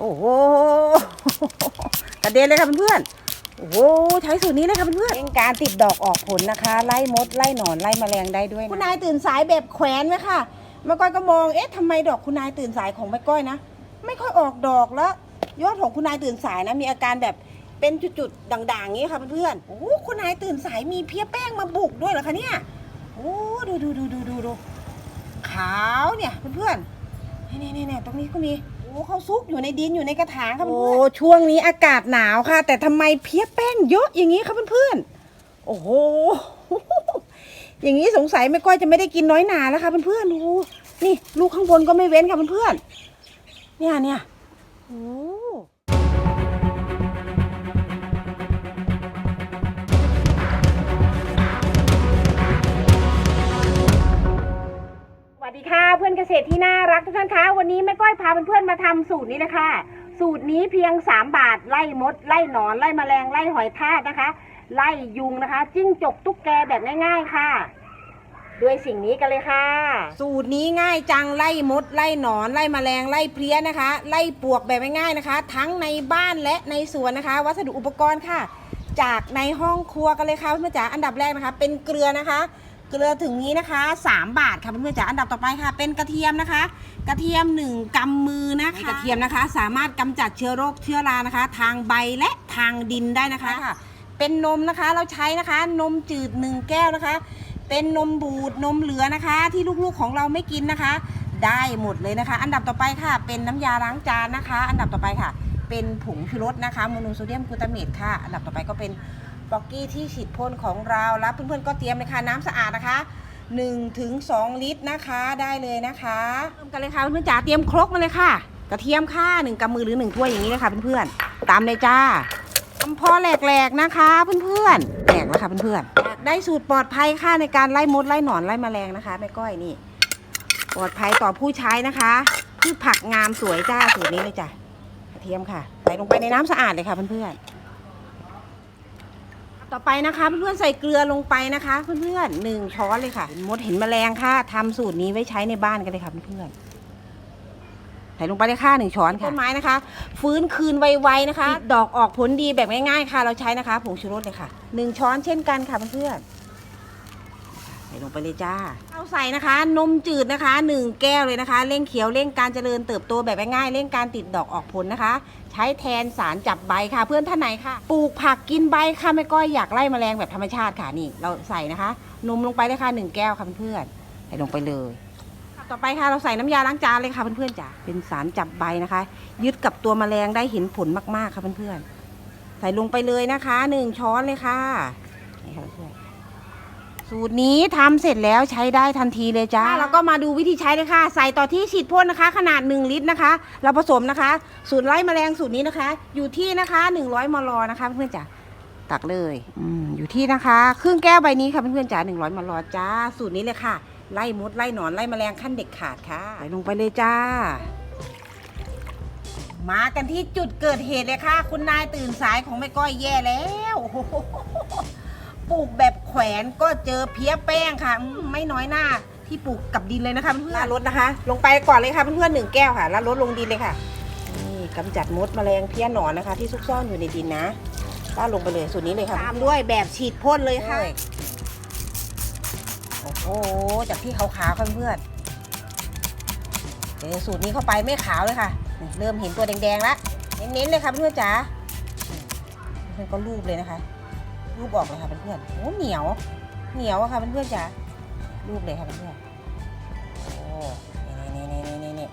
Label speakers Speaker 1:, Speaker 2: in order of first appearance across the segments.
Speaker 1: โอ้โหกระเด็นเลยค่ะเพื่อนๆโอ้โหใช้สูตรนี้เลยค่ะเพื่อนๆเป็นการติดดอกออกผลนะคะ ไล่มดไล่หนอนไล่แมลงได้ด้วยนะคุณนายตื่นสายแบบแขวนไว้ค่ะแม่ก้อยก็มองเอ๊ะทำไมดอกคุณนายตื่นสายของแม่ก้อยนะไม่ค่อยออกดอกแล้วยอดของคุณนายตื่นสายนะมีอาการแบบเป็นจุดๆด่างๆอย่างนี้ค่ะเพื่อนๆโอ้คุณนายตื่นสายมีเพี้ยแป้งมาบุกด้วยเหรอคะเนี่ยโอ้ดูดูดูดูดูดูขาวเนี่ยเพื่อนๆนี่นี่นี่ตรงนี้ก็มีโอ้เขาซุกอยู่ในดินอยู่ในกระถางค่ะเพื่อนๆโอ้ช่วงนี้อากาศหนาวค่ะ แต่ทำไมเพี้ยแป้งเยอะอย่างนี้คะเพื่อนๆโอ้โห อย่างนี้สงสัยแม่ก้อยจะไม่ได้กินน้อยหนาแล้วค่ะเพื่อนๆโอ้โหนี่ลูกข้างบนก็ไม่เว้นค่ะเพื่อนๆเนี่ยเนี่ยโอ้ วัสดีค่ะเพื่อนเกษตรที่น่ารักทุกท่านคะวันนี้แม่ก้อยพาเพื่อนๆมาทำสูตรนี้นะคะ สูตรนี้เพียง 3 บาทไล่มด ไล่หนอนไล่แมลงไล่หอยทากนะคะ ไล่ยุงนะคะ จิ้งจกตุ๊กแกแบบง่ายๆค่ะ ด้วยสิ่งนี้กันเลยค่ะ สูตรนี้ง่ายจังไล่มด ไล่หนอนไล่แมลงไล่เพลี้ยนะคะ ไล่ปลวกแบบง่ายๆนะคะ ทั้งในบ้านและในสวนนะคะ วัสดุอุปกรณ์ค่ะ จากในห้องครัวกันเลยค่ะเพื่อนๆจ๋าอันดับแรกนะคะ เป็นเกลือนะคะ เกลือถึงนี้นะคะ 3 บาทค่ะเพื่อนๆจ๋าอันดับต่อไปค่ะ เป็นกระเทียมนะคะ กระเทียม 1กำมือนะคะกระเทียมนะคะ สามารถกำจัดเชื้อโรคเชื้อรานะคะ ทางใบและทางดินได้นะคะ เป็นนมนะคะเราใช้นะคะ นมจืด 1 แก้วนะคะ เป็นนมบูดนมเหลือนะคะ ที่ลูกๆของเราไม่กินนะคะ ได้หมดเลยนะคะ อันดับต่อไปค่ะ เป็นน้ำยาล้างจานนะคะ อันดับต่อไปค่ะ เป็นผงชูรสนะคะโมโนโซเดียมกลูตาเมตค่ะ อันดับต่อไปก็เป็น บ็อกกี้ที่ฉีดพ่นของเราแล้วเพื่อนๆก็เตรียมเลยค่ะน้ำสะอาดนะคะ1ถึง2ลิตรนะคะได้เลยนะคะเริ่มกันเลยค่ะเพื่อนๆจ๋าเตรียมครกมาเลยค่ะ กระเทียมค่ะหนึ่งกำมือหรือหนึ่งถ้วยอย่างนี้เลยค่ะเพื่อนๆตามเลยจ้าทำพอแหลกๆนะคะเพื่อนๆแหลกแล้วค่ะเพื่อนๆได้สูตรปลอดภัยค่ะในการไล่มดไล่หนอนไล่แมลงนะคะแม่ก้อยนี่ ปลอดภัยต่อผู้ใช้นะคะพืชผักงามสวยจ้าสูตรนี้เลยจ้ะกระเทียมค่ะใส่ลงไปในน้ำสะอาดเลยค่ะเพื่อนๆ ต่อไปนะคะเพื่อนๆใส่เกลือลงไปนะคะเพื่อนๆหนึ่งช้อนเลยค่ะมดเห็นแมลงค่ะทำสูตรนี้ไว้ใช้ในบ้านกันเลยค่ะเพื่อนๆใส่ลงไปเลยค่ะหนึ่งช้อนค่ะต้นไม้นะคะ ฟื้นคืนไวๆนะคะ ดอกออกผลดีแบบง่ายๆค่ะ เราใช้นะคะผงชูรสเลยค่ะหนึ่งช้อนเช่นกันค่ะเพื่อนๆ ส่ลงไปเลยจ้าเอาใส่นะคะ นมจืดนะคะหนึ่งแก้วเลยนะคะ เร่งเขียวเร่งการเจริญเติบโตแบบง่ายๆเร่งการติดดอกออกผลนะคะ ใช้แทนสารจับใบค่ะ เพื่อนท่านไหนค่ะ ปลูกผักกินใบค่ะไม่ก้อยอยากไล่แมลงแบบธรรมชาติค่ะนี่ เราใส่นะคะ นมลงไปเลยค่ะหนึ่งแก้วค่ะเพื่อนๆใส่ลงไปเลยต่อไปค่ะเราใส่น้ำยาล้างจานเลยค่ะเพื่อนๆจ้ะเป็นสารจับใบนะคะ ยึดกับตัวแมลงได้เห็นผลมากๆค่ะเพื่อนๆใส่ลงไปเลยนะคะหนึ่งช้อนเลยค่ะนี่ค่ะเพื่อน สูตรนี้ทำเสร็จแล้วใช้ได้ทันทีเลยจ้าแล้วก็มาดูวิธีใช้เลยค่ะ ใส่ต่อที่ฉีดพ่นนะคะ ขนาด 1 ลิตรนะคะ เราผสมนะคะ สูตรไล่แมลงสูตรนี้นะคะ อยู่ที่นะคะ 100 มลนะคะเพื่อนๆจ้ะตักเลยอืมอยู่ที่นะคะครึ่งแก้วใบนี้ค่ะเพื่อนๆจ้ะ100 มลจ้า สูตรนี้เลยค่ะ ไล่มดไล่หนอนไล่แมลงขั้นเด็ดขาดค่ะใส่ลงไปเลยจ้ามากันที่จุดเกิดเหตุเลยค่ะ คุณนายตื่นสายของแม่ก้อยแย่แล้ว ปลูกแบบแขวนก็เจอเพี้ยแป้งค่ะอืมไม่น้อยหน้าที่ปลูกกับดินเลยนะคะเพื่อนๆรดนะคะ ลงไปก่อนเลยค่ะเพื่อนๆหนึ่งแก้วค่ะแล้วลดลงดินเลยค่ะ นี่กำจัดมดแมลงเพี้ยหนอนนะคะ ที่ซุกซ่อนอยู่ในดินนะป้าลงไปเลยสูตรนี้เลยค่ะ ตามด้วยแบบฉีดพ่นเลยค่ะ โอ้โห จากที่ขาวๆค่ะเพื่อนเจอสูตรนี้เข้าไปไม่ขาวเลยค่ะ เริ่มเห็นตัวแดงๆแล้วเน้นๆเลยค่ะเพื่อนๆจ๋าเพื่อนๆก็รูปเลยนะคะ รูปออกเลยค่ะเพื่อนๆโอ้เหนียว เหนียวอะค่ะเพื่อนๆจ๋ารูปเลยค่ะเพื่อนๆโอ้นี่นี่นี่นี่นี่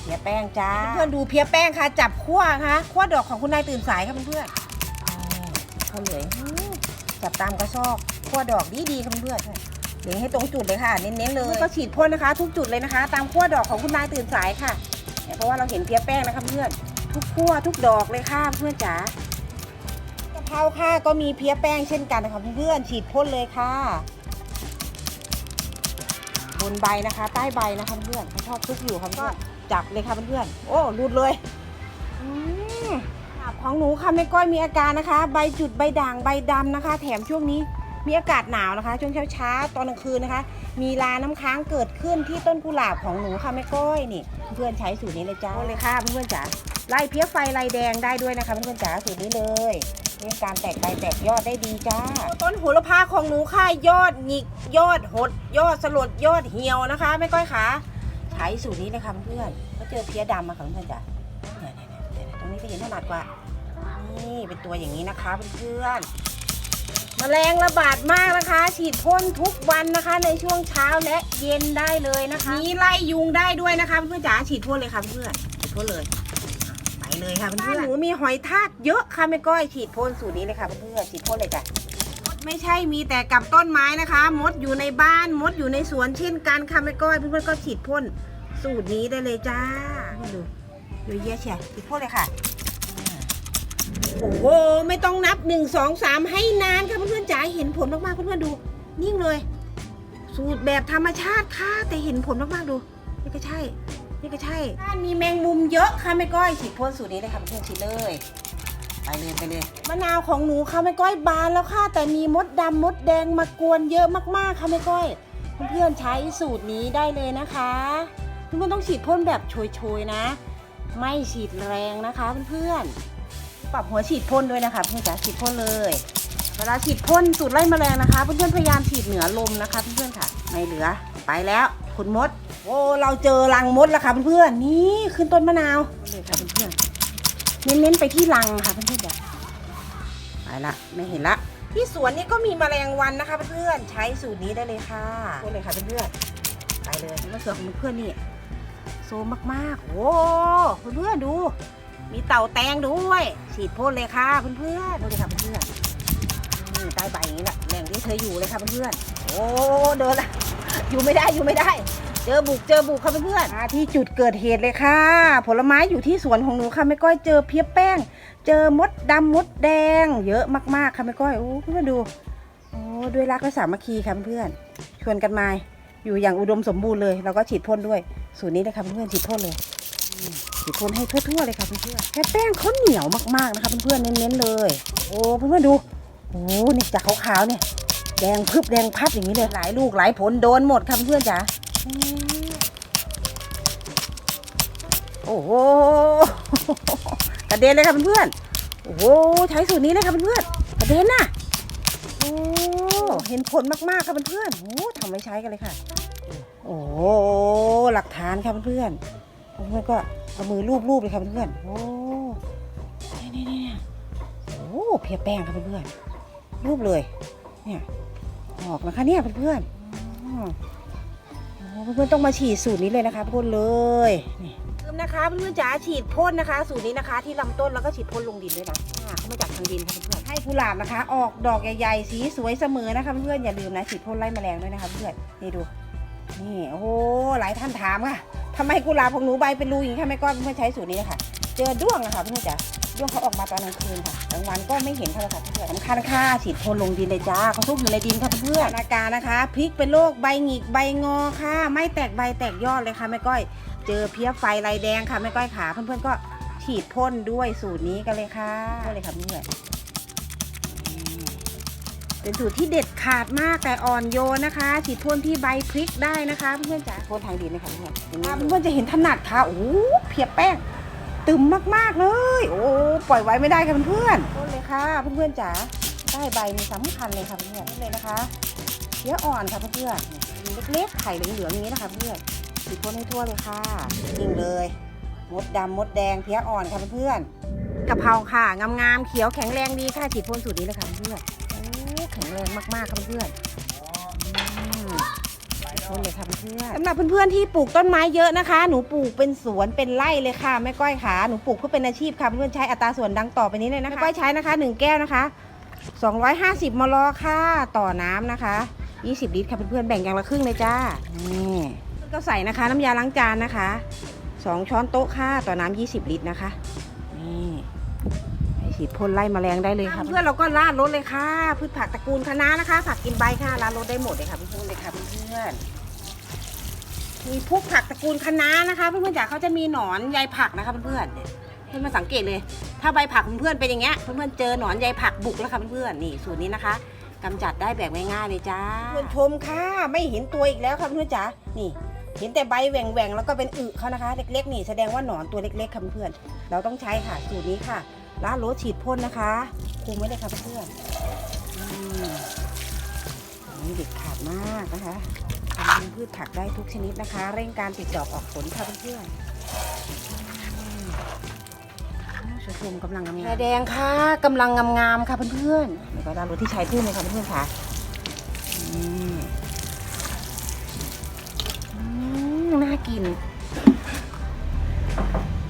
Speaker 1: เพียแป้งจ้าเพื่อนๆดูเพียแป้งค่ะ จับขั้วค่ะขั้วดอกของคุณนายตื่นสายค่ะเพื่อนๆเขาเลยอืมจับตามกระซอกขั้วดอกดีๆค่ะเพื่อนๆเดี๋ยวให้ตรงจุดเลยค่ะ เน้นๆเลยก็ฉีดพ่นนะคะ ทุกจุดเลยนะคะ ตามขั้วดอกของคุณนายตื่นสายค่ะเนี่ยเพราะว่าเราเห็นเพี้ยแป้งนะคะเพื่อนทุกขั้วทุกดอกเลยค่ะเพื่อนจ๋า กะเพราค่ะก็มีเพี้ยแป้งเช่นกันนะคะเพื่อนๆฉีดพ่นเลยค่ะ บนใบนะคะ ใต้ใบนะคะเพื่อนเขาชอบซุกอยู่ค่ะเพื่อนจับเลยค่ะเพื่อนๆโอ้รูดเลยอืมของหนูค่ะแม่ก้อยมีอาการนะคะ ใบจุดใบด่างใบดำนะคะ แถมช่วงนี้มีอากาศหนาวนะคะ ช่วงเช้าๆตอนกลางคืนนะคะ มีลาน้ำค้างเกิดขึ้นที่ต้นกุหลาบของหนูค่ะแม่ก้อยนี่ เพื่อนใช้สูตรนี้เลยจ้าเลยค่ะเพื่อนๆจ๋าไล่เพี้ยไฟลายแดงได้ด้วยนะคะเพื่อนๆจ๋าสูตรนี้เลย เรื่องการแตกใบแตกยอดได้ดีจ้า ต้นโหระพาของหนูค่ะยอดหงิกยอดหด ยอดสลดยอดเหี่ยวนะคะแม่ก้อยขาใช้สูตรนี้เลยค่ะเพื่อนๆก็เจอเพี้ยดำมาค่ะเพื่อนๆจ๋าเนี่ยๆๆตรงนี้ก็เห็นถนัดกว่า นี่เป็นตัวอย่างนี้นะคะเพื่อนๆแมลงระบาดมากนะคะ ฉีดพ่นทุกวันนะคะ ในช่วงเช้าและเย็นได้เลยนะคะมีไล่ยุงได้ด้วยนะคะเพื่อนๆจ๋าฉีดพ่นเลยค่ะเพื่อนฉีดพ่นเลยอะไป เลยค่ะเพื่อนหนูมีหอยทากเยอะค่ะแม่ก้อยฉีดพ่นสูตรนี้เลยค่ะเพื่อนๆฉีดพ่นเลยจ้ะไม่ใช่มีแต่กับต้นไม้นะคะ มดอยู่ในบ้านมดอยู่ในสวนเช่นกันค่ะแม่ก้อยเพื่อนๆก็ฉีดพ่นสูตรนี้ได้เลยจ้าดูดูเยอะเชียฉีดพ่นเลยค่ะโอ้โหไม่ต้องนับ1 2 3ให้นานค่ะเพื่อนๆจ๋าเห็นผลมากๆเพื่อนๆดู นิ่งเลย สูตรแบบธรรมชาติค่ะแต่เห็นผลมากๆดูนี่ก็ใช่ นี่ก็ใช่บ้านมีแมงมุมเยอะค่ะแม่ก้อยฉีดพ่นสูตรนี้เลยค่ะเพื่อนๆฉีดเลยไปเลยไปเลยมะนาวของหนูค่ะแม่ก้อยบานแล้วค่ะ แต่มีมดดำมดแดงมากวนเยอะมากๆค่ะแม่ก้อย เพื่อนๆใช้สูตรนี้ได้เลยนะคะเพื่อนๆต้องฉีดพ่นแบบโชยๆนะ ไม่ฉีดแรงนะคะเพื่อนๆปรับหัวฉีดพ่นด้วยนะคะเพื่อนจ๋าฉีดพ่นเลยเวลาฉีดพ่นสูตรไล่แมลงนะคะ เพื่อนๆพยายามฉีดเหนือลมนะคะเพื่อนๆค่ะ ไม่เหลือไปแล้ว คุณมด โอ้เราเจอรังมดแล้วค่ะเพื่อนๆนี่ขึ้นต้นมะนาวเลยค่ะเพื่อนๆเน้นๆไปที่รังค่ะเพื่อนๆจ๋าไปละไม่เห็นละ ที่สวนนี่ก็มีแมลงวันนะคะเพื่อนๆใช้สูตรนี้ได้เลยค่ะพ่นเลยค่ะเพื่อนๆไปเลยมะเขือของเพื่อนๆนี่โซมมากๆโอ้เพื่อนๆดู มีเต่าแตงด้วยฉีดพ่นเลยค่ะเพื่อนๆดูเลยค่ะเพื่อนๆนี่ใต้ใบอย่างนี้แหละแหล่งที่เธออยู่เลยค่ะเพื่อนๆโอ้เดินละอยู่ไม่ได้อยู่ไม่ได้ เจอบุกเจอบุกค่ะเพื่อนๆมาที่จุดเกิดเหตุเลยค่ะ ผลไม้อยู่ที่สวนของหนูค่ะแม่ก้อยเจอเพี้ยแป้ง เจอมดดำมดแดง เยอะมากๆค่ะแม่ก้อยโอ้เพื่อนดูโอ้ด้วยรักและสามัคคีค่ะเพื่อนชวนกันมาอยู่อย่างอุดมสมบูรณ์เลยเราก็ฉีดพ่นด้วยสูตรนี้เลยค่ะเพื่อนฉีดพ่นเลยฉีดพ่นให้ทั่วๆเลยค่ะเพื่อนแค่แป้งเขาเหนียวมากๆนะคะเพื่อนๆเน้นๆเลย โอ้เพื่อนๆดูโอ้เนี่ยจากขาวๆเนี่ยแดงพึบแดงพับอย่างนี้เลยหลายลูกหลายผลโดนหมดค่ะเพื่อนจ๋า โอ้โหกระเด็นเลยค่ะเพื่อนๆโอ้โหใช้สูตรนี้เลยค่ะเพื่อนๆกระเด็นน่ะโอ้เห็นผลมากๆค่ะเพื่อนๆโอ้ทำไว้ใช้กันเลยค่ะ โอ้โหหลักฐานค่ะเพื่อนๆเพื่อนก็เอามือลูบๆเลยค่ะเพื่อนๆโอ้นี่นี่นี่โอ้เพียแป้งค่ะเพื่อนๆรูปเลย เนี่ยออกนะคะเนี่ยเพื่อนๆอ๋อ เพื่อนๆต้องมาฉีดสูตรนี้เลยนะคะพ่นเลยนี่ลืมนะคะเพื่อนๆจ๋าฉีดพ่นนะคะ สูตรนี้นะคะ ที่ลำต้นแล้วก็ฉีดพ่นลงดินด้วยนะอ่าเขามาจากทางดินค่ะเพื่อนๆให้กุหลาบนะคะ ออกดอกใหญ่ๆสีสวยเสมอนะคะเพื่อนๆอย่าลืมนะฉีดพ่นไล่แมลงด้วยนะคะเพื่อนนี่ดูนี่โอ้โหหลายท่านถามค่ะทำไมกุหลาบของหนูใบเป็นรูอย่างนี้ค่ะแม่ก้อนเพื่อนๆใช้สูตรนี้นะคะ เจอด้วงนะคะเพื่อนๆจ๋าด้วงเขาออกมาตอนกลางคืนค่ะกลางวันก็ไม่เห็นเขาเลยค่ะเพื่อนๆสำคัญค่ะฉีดพ่นลงดินเลยจ้าเขาซุกอยู่ในดินค่ะเพื่อนๆอาการนะคะพริกเป็นโรคใบหงิกใบงอค่ะ ไม่แตกใบแตกยอดเลยค่ะแม่ก้อย เจอเพี้ยไฟลายแดงค่ะแม่ก้อยขาเพื่อนๆก็ฉีดพ่นด้วยสูตรนี้กันเลยค่ะพ่นเลยค่ะเพื่อนอืมเป็นสูตรที่เด็ดขาดมากแต่อ่อนโยนนะคะฉีดพ่นที่ใบพริกได้นะคะเพื่อนๆจ๋าพ่นทางดินเลยค่ะเพื่อนอย่างนี้เพื่อนๆจะเห็นถนัดค่ะโอ้โหเพียบแป้ง ตึมมากๆเลย โอ้ปล่อยไว้ไม่ได้ค่ะเพื่อนๆพ่นเลยค่ะเพื่อนๆจ๋าใต้ใบมีสำคัญเลยค่ะเพื่อนๆนี่เลยนะคะเพี้ยอ่อนค่ะเพื่อนๆเล็กๆไข่เหลืองๆอย่างนี้นะคะเพื่อนฉีดพ่นให้ทั่วเลยค่ะยิงเลยมดดำมดแดงเพี้ยอ่อนค่ะเพื่อนกะเพราค่ะงามๆเขียวแข็งแรงดีค่ะฉีดพ่นสูตรนี้เลยค่ะเพื่อนโอ้แข็งแรงมากๆค่ะเพื่อน ต้นเลยค่ะเพื่อนสำหรับเพื่อนๆที่ปลูกต้นไม้เยอะนะคะ หนูปลูกเป็นสวนเป็นไร่เลยค่ะแม่ก้อยขาหนูปลูกเพื่อเป็นอาชีพค่ะเพื่อนๆใช้อัตราส่วนดังต่อไปนี้เลยนะคะแม่ก้อยใช้นะคะหนึ่งแก้วนะคะ 250มลค่ะต่อน้ำนะคะ 20 ลิตรค่ะเพื่อนๆแบ่งอย่างละครึ่งเลยจ้านี่ก็ใส่นะคะ น้ำยาล้างจานนะคะสองช้อนโต๊ะค่ะต่อน้ำ20 ลิตรนะคะนี่ให้ฉีดพ่นไล่แมลงได้เลยค่ะ เพื่อนเราก็ราดรถเลยค่ะพืชผักตระกูลคะน้านะคะ ผักกินใบค่ะราดรถได้หมดเลยค่ะเพื่อนๆเลยค่ะเพื่อนๆ มีพวกผักตระกูลคะน้านะคะ เพื่อนๆจ๋าเขาจะมีหนอนใยผักนะคะเพื่อนๆเนี่ยให้มาสังเกตเลย ถ้าใบผักเพื่อนๆเป็นอย่างเงี้ยเพื่อนๆเจอหนอนใยผักบุกแล้วค่ะเพื่อนๆนี่สูตรนี้นะคะกำจัดได้แบบง่ายๆเลยจ้าเพื่อนชมค่ะไม่เห็นตัวอีกแล้วค่ะเพื่อนจ๋านี่เห็นแต่ใบแหว่งๆแล้วก็เป็นอึเขานะคะ เล็กๆ นี่แสดงว่าหนอนตัวเล็กๆค่ะเพื่อนเราต้องใช้ค่ะสูตรนี้ค่ะล้านโรสฉีดพ่นนะคะคุมไว้เลยค่ะเพื่อนอืมอันนี้เด็ดขาดมากนะคะ ทำเป็นพืชผักได้ทุกชนิดนะคะ เร่งการติดดอกออกผลค่ะเพื่อนๆอืมชมชมกำลังงามๆแพรแดงค่ะกำลังงามๆค่ะเพื่อนๆแล้วก็ด้านรถที่ใช้พ่นเลยค่ะเพื่อนๆค่ะอืมอืมน่ากิน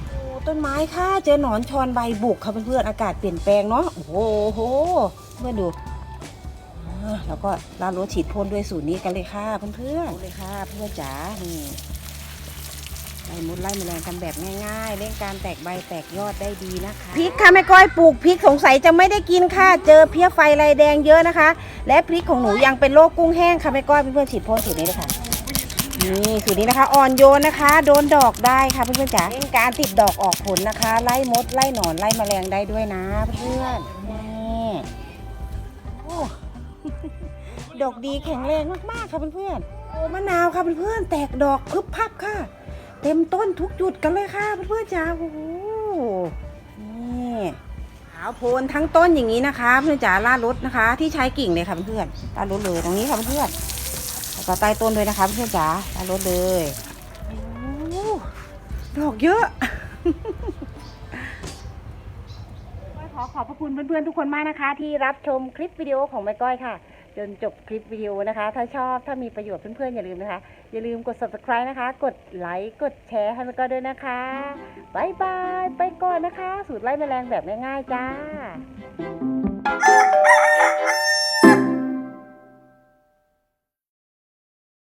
Speaker 1: โอ้ต้นไม้ค่ะ เจอหนอนชอนใบบุกค่ะเพื่อนๆอากาศเปลี่ยนแปลงเนาะโอ้โหโหเพื่อนดูอ่า แล้วก็ลาโรสฉีดพ่นด้วยสูตรนี้กันเลยค่ะเพื่อนๆเลยค่ะเพื่อนจ๋านี่ไล่มดไล่แมลงกันแบบง่ายๆเร่งการแตกใบแตกยอดได้ดีนะคะพริกค่ะแม่ก้อยปลูกพริกสงสัยจะไม่ได้กินค่ะ เจอเพี้ยไฟลายแดงเยอะนะคะ และพริกของหนูยังเป็นโรคกุ้งแห้งค่ะแม่ก้อยเพื่อนๆฉีดพ่นสูตรนี้เลยค่ะนี่สูตรนี้นะคะอ่อนโยนนะคะ โดนดอกได้ค่ะเพื่อนๆจ๋าเล่นการติดดอกออกผลนะคะ ไล่มดไล่หนอนไล่แมลงได้ด้วยนะเพื่อนๆนี่โอ้ ดอกดีแข็งแรงมากๆค่ะเพื่อนๆโอ้มะนาวค่ะเพื่อนๆแตกดอกพึบพับค่ะ เต็มต้นทุกจุดกันเลยค่ะเพื่อนๆจ๋าโอ้โหนี่ขาวโพลนทั้งต้นอย่างนี้นะคะ เพื่อนจ๋าล่ารถนะคะ ที่ใช้กิ่งเลยค่ะเพื่อนๆล่ารถเลยตรงนี้ค่ะเพื่อนๆแล้วก็ใต้ต้นด้วยนะคะ เพื่อนๆจ๋าตารถเลยโอ้ดอกเยอะขอขอบพระคุณเพื่อนๆทุกคนมากนะคะ ที่รับชมคลิปวิดีโอของแม่ก้อยค่ะ จนจบคลิปวิดีโอนะคะ ถ้าชอบถ้ามีประโยชน์เพื่อนๆอย่าลืมนะคะ อย่าลืมกด subscribe นะคะ กดไลค์กดแชร์ให้มันก็ด้วยนะคะบายบายไปก่อนนะคะ สูตรไล่แมลงแบบง่ายๆจ้า